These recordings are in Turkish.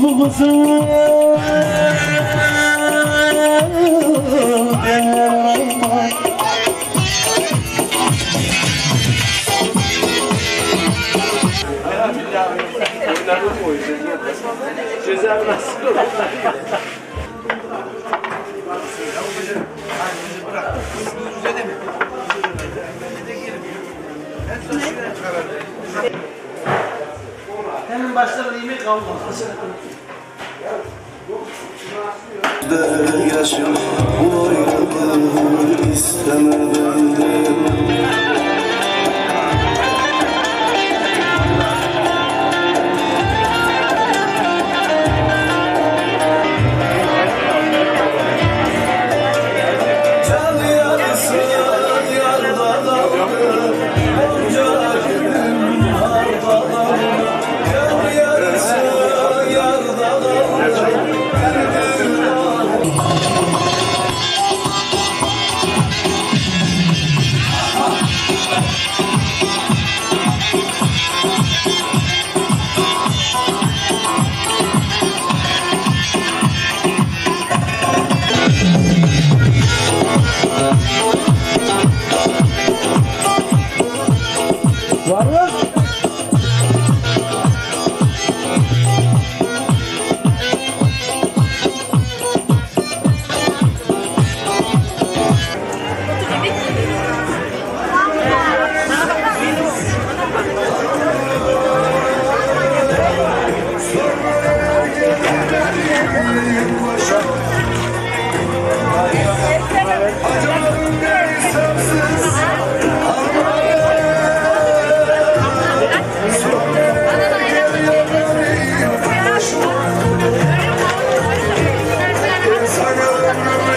Vamos lá! Hemen başlarına yemek kalmaz. yaşım bu ayrılığı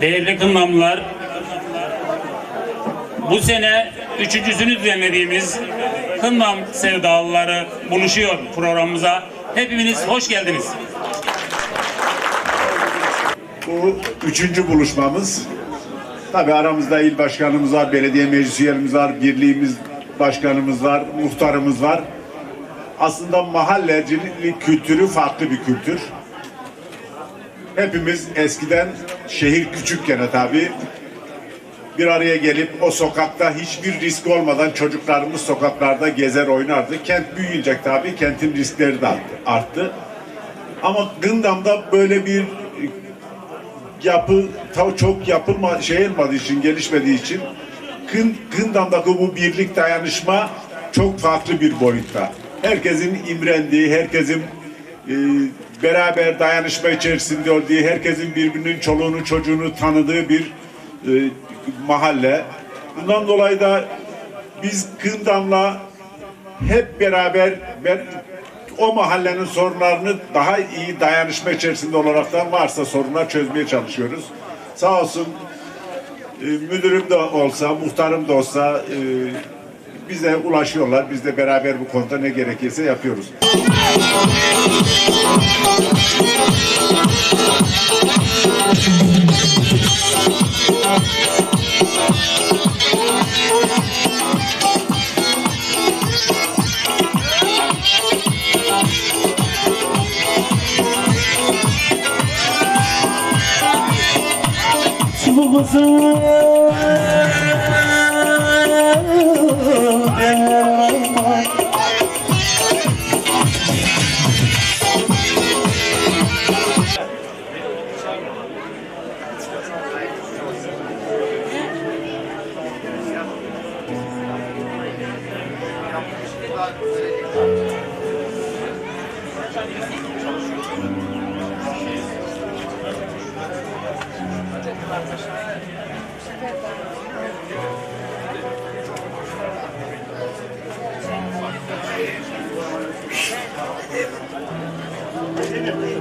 Değerli kınlamlar, bu sene üçüncüsünü düzenlediğimiz Kınlam Sevdalıları buluşuyor programımıza. Hepiniz hoş geldiniz. Bu üçüncü buluşmamız. Tabi aramızda il başkanımız var, belediye meclis üyelerimiz var, birliğimiz başkanımız var, muhtarımız var. Aslında mahallecilik kültürü farklı bir kültür. Hepimiz eskiden şehir küçükken tabi bir araya gelip o sokakta hiçbir risk olmadan çocuklarımız sokaklarda gezer oynardı. Kent büyüyünce tabi kentin riskleri de arttı. arttı. Ama Gındam'da böyle bir yapı çok yapılma şey olmadığı için gelişmediği için Kın, Kındam'daki bu birlik dayanışma çok farklı bir boyutta. Herkesin imrendiği, herkesin e, beraber dayanışma içerisinde olduğu, herkesin birbirinin çoluğunu çocuğunu tanıdığı bir e, mahalle. Bundan dolayı da biz Kındam'la hep beraber ben o mahallenin sorunlarını daha iyi dayanışma içerisinde olaraktan varsa sorunlar çözmeye çalışıyoruz. Sağ olsun e, müdürüm de olsa, muhtarım da olsa e, bize ulaşıyorlar. Biz de beraber bu konuda ne gerekirse yapıyoruz. Kırmızı Thank you. randomly.